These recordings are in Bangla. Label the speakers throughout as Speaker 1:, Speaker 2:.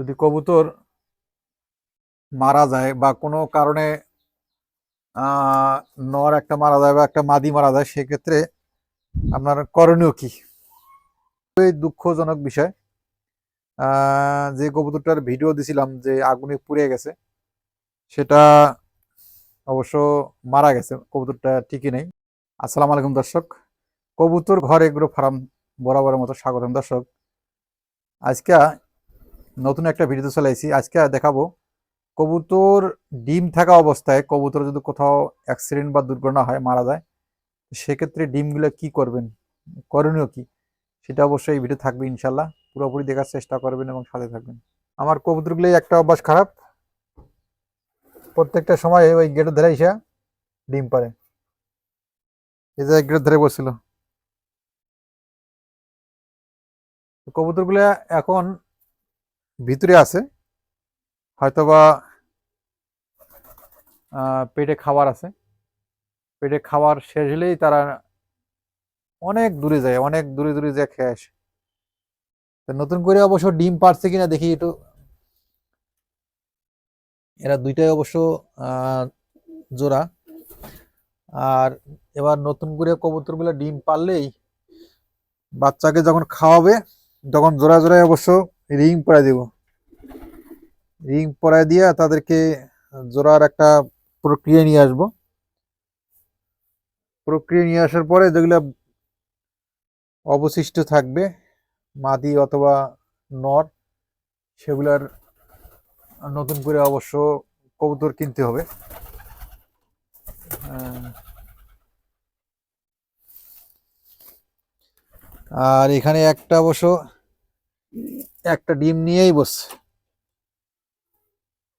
Speaker 1: যদি কবুতর মারা যায় বা কোনো কারণে নর একটা মারা যায় বা একটা মাদি মারা যায়, সেক্ষেত্রে আপনার করণীয় কি? খুবই দুঃখজনক বিষয়। যে কবুতরটার ভিডিও দিছিলাম যে আগুনে পুড়ে গেছে, সেটা অবশ্য মারা গেছে, কবুতরটা ঠিকই নেই। আসসালামু আলাইকুম দর্শক। কবুতর ঘর এগ্রো ফার্ম বরাবরের মতো স্বাগতম দর্শক। আজকে নতুন একটা ভিডিও চলে এসেছি আজকে দেখাবো কবুতর ডিম থাকা অবস্থায় কবুতর যদি কোথাও অ্যাক্সিডেন্ট বা দুর্ঘটনা হয়, মারা যায় সেক্ষেত্রে ডিমগুলো কি করবেন? করণীয় কি? সেটা অবশ্যই এই ভিডিও থাকবে ইনশাল্লাহ পুরোপুরি দেখার চেষ্টা করবেন এবং সাথে থাকবেন। আমার কবুতরগুলোই একটা অভ্যাস খারাপ। প্রত্যেকটা সময় ওই গেটের ধরে এসে ডিম পারে এই যে গেটের ধরে বসছিল। কবুতরগুলো এখন ভিতরে আছে। হয়তোবা পেটে খাবার আছে। পেটে খাবার শেষ হলেই তারা অনেক দূরে যায়, অনেক দূরে দূরে যায় খেয়ে আসে। নতুন করে অবশ্য ডিম পারছে কিনা দেখি একটু। এরা দুইটাই অবশ্য জোড়া। আর এবার নতুন করে কবুতরগুলো ডিম পারলেই বাচ্চাকে যখন খাওয়াবে, তখন জোড়া জোড়ায় অবশ্য রিং পরাই দেব। রিং পরাই দিয়ে তাদেরকে জোড়ার একটা প্রক্রিয়া নিয়ে আসব। প্রক্রিয়া নিয়ে আসার পরে যেগুলো অবশিষ্ট থাকবে, মাদি অথবা নর, সেগুলার নতুন করে অবশ্য কবুতর কিনতে হবে। আর এখানে একটা অবশ্য একটা ডিম নিয়েই বসছে।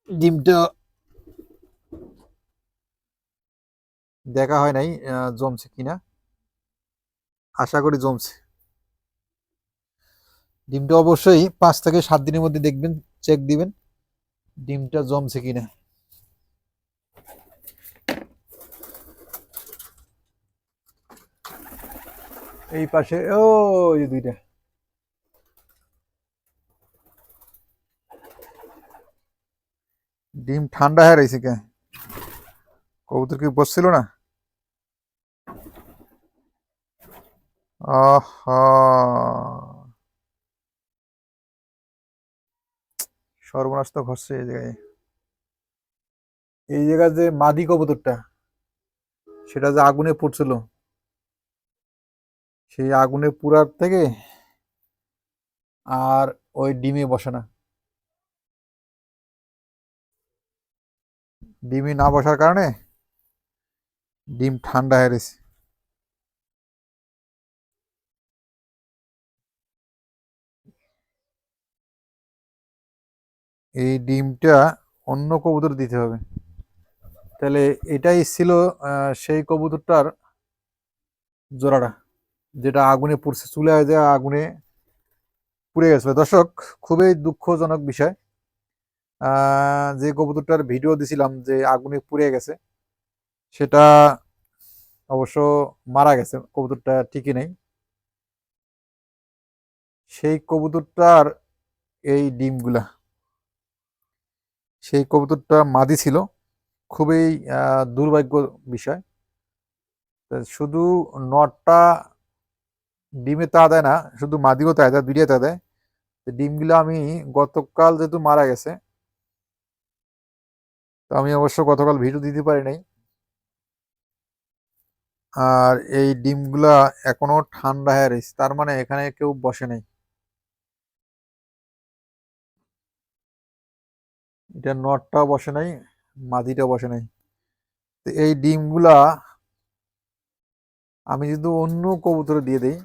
Speaker 1: ডিমটা দেখা হয় নাই জমছে কিনা। আশা করি জমছে। ডিমটা অবশ্যই পাঁচ থেকে সাত দিনের মধ্যে দেখবেন চেক দিবেন, ডিমটা জমছে কিনা। এই পাশে ও দুইটা। ডিম ঠান্ডা হয়ে রয়েছে কে? কবুতর কি বসছিল না? সর্বনাশ তো ঘটছে এই জায়গায়। এই জায়গায় যে মাদি কবুতরটা, সেটা যে আগুনে পড়ছিল। সেই আগুনে পুরার থেকে আর ওই ডিমে বসে না। ডিমে না বসার কারণে ডিম ঠান্ডা হয়ে গেছে এই ডিমটা অন্য কবুতর দিতে হবে। তাহলে এটাই ছিল সেই কবুতরটার জোড়াটা, যেটা আগুনে পুড়ছে, চুলে যে আগুনে পুড়ে গেছিল দর্শক, খুবই দুঃখজনক বিষয়। যে কবুতরটার ভিডিও দিছিলাম যে আগুনে পুড়ে গেছে, সেটা অবশ্য মারা গেছে, কবুতরটা ঠিকই নেই। সেই কবুতরটার এই ডিমগুলা, সেই কবুতরটা মাদি ছিল, খুবই দুর্ভাগ্য বিষয়। শুধু নটটা ডিমে তা দেয় না, শুধু মাদিও তা দেয়, দুইটাই তা দেয়। ডিমগুলো আমি গতকাল যেহেতু মারা গেছে তো আমি অবশ্য গতকাল ভিডিও দিতে পারি নাই। আর এই ডিমগুলা এখনও ঠান্ডা হয়ে রয়েছে, তার মানে এখানে কেউ বসে নাই। এটা নটটাও বসে নাই মাদিটাও বসে নাই। তো এই ডিমগুলা আমি যদি অন্য কবুতরে দিয়ে দেই,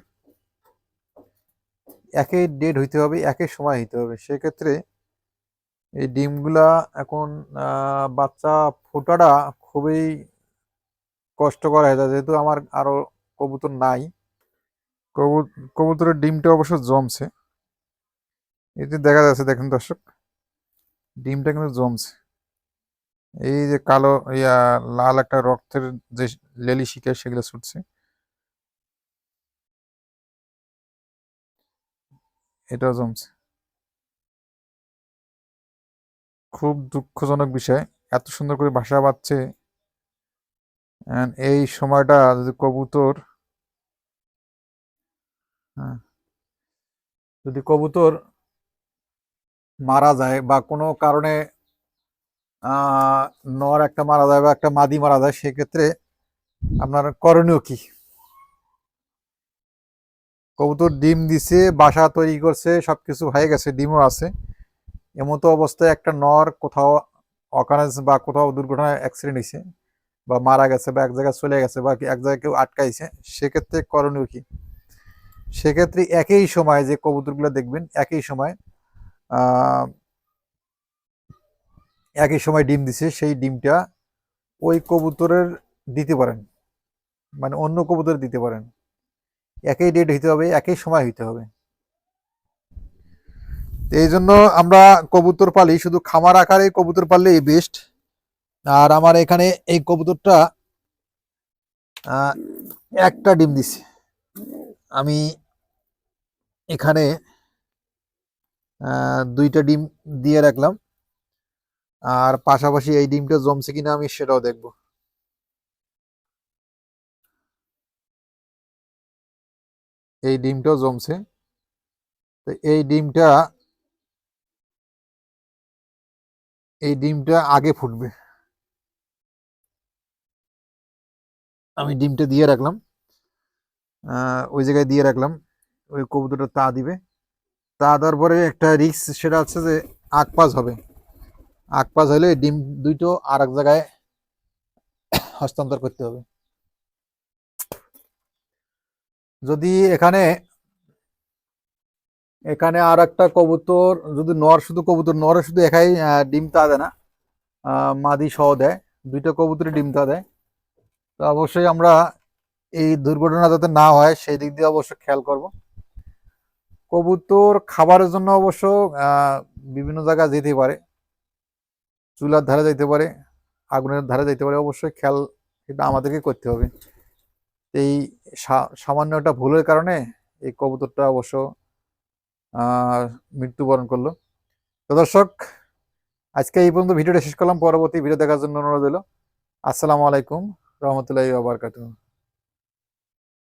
Speaker 1: একে ডেট হইতে হবে, একে সময় হইতে হবে। সেক্ষেত্রে এই ডিমগুলা এখন বাচ্চা ফোটাটা খুবই কষ্টকর হয়ে যায়। যেহেতু আমার আরও কবুতর নাই, কবু- কবুতরের ডিমটা অবশ্য জমছে। যে দেখা যাচ্ছে, দেখেন দর্শক, ডিমটা কিন্তু জমছে। এই যে কালো, ইয়া, লাল একটা রক্তের যে লেলি শিকার, সেগুলো ছুটছে। এটাও জমছে। খুব দুঃখজনক বিষয়। এত সুন্দর করে বাসা বাঁধছে এই সময়টা যদি কবুতর হ্যাঁ, যদি কবুতর মারা যায় বা কোনো কারণে নর একটা মারা যায় বা একটা মাদি মারা যায় সেক্ষেত্রে আপনার করণীয় কি? কবুতর ডিম দিছে বাসা তৈরি করছে সবকিছু হয়ে গেছে ডিমও আছে। এমতো অবস্থায় একটা নর কোথাও অকারেন্স বা কোথাও দুর্ঘটনায় অ্যাক্সিডেন্ট হয়েছে বা মারা গেছে বা এক জায়গায় চলে গেছে বা এক জায়গায় কেউ আটকাইছে, সেক্ষেত্রে করণীয় কি? সেক্ষেত্রে একই সময় যে কবুতরগুলো দেখবেন, একই সময় একই সময় ডিম দিছে, সেই ডিমটা ওই কবুতরের দিতে পারেন। মানে অন্য কবুতর দিতে পারেন। একই ডেট হইতে হবে, একই সময় হইতে হবে। এই জন্য আমরা কবুতর পালি, শুধু খামার আকারে কবুতর পাললেই বেস্ট আর আমার এখানে এই কবুতরটা একটা ডিম দিছে। আমি এখানে দুইটা ডিম দিয়ে রাখলাম। আর পাশাপাশি এই ডিমটা জমছে কিনা আমি সেটাও দেখব। এই ডিমটাও জমছে। তো এই ডিমটা এই ডিমটা আগে ফুটবে। আমি ডিমটা দিয়ে রাখলাম। ওই জায়গায় দিয়ে রাখলাম। ওই কবুতরটা তা দিবে। তা দেওয়ার পরে একটা রিস্ক সেটা হচ্ছে যে আকপাস হবে। আকপাস হলে ডিম দুইটো আর এক জায়গায় হস্তান্তর করতে হবে। যদি এখানে এখানে আর একটা কবুতর, যদি নর শুধু কবুতর, নরে শুধু একাই ডিম তা দেয় না মাদি সহ দেয়। দুইটা কবুতরে ডিম তা দেয়। তো অবশ্যই আমরা এই দুর্ঘটনা যাতে না হয়, সেই দিক দিয়ে অবশ্য খেয়াল করব। কবুতর খাবারের জন্য অবশ্য বিভিন্ন জায়গায় যেতে পারে। চুলার ধারে যাইতে পারে, আগুনের ধারে যাইতে পারে, অবশ্যই খেয়াল এটা আমাদেরকে করতে হবে। এই সামান্য একটা ভুলের কারণে এই কবুতরটা অবশ্য মৃত্যুবরণ করল। তো দর্শক, আজকে এই পর্যন্ত ভিডিওটা শেষ করলাম। পরবর্তী ভিডিও দেখার জন্য অনুরোধ হলো আসসালামু আলাইকুম রহমতুল্লাহ আবার বারাকাতুহু।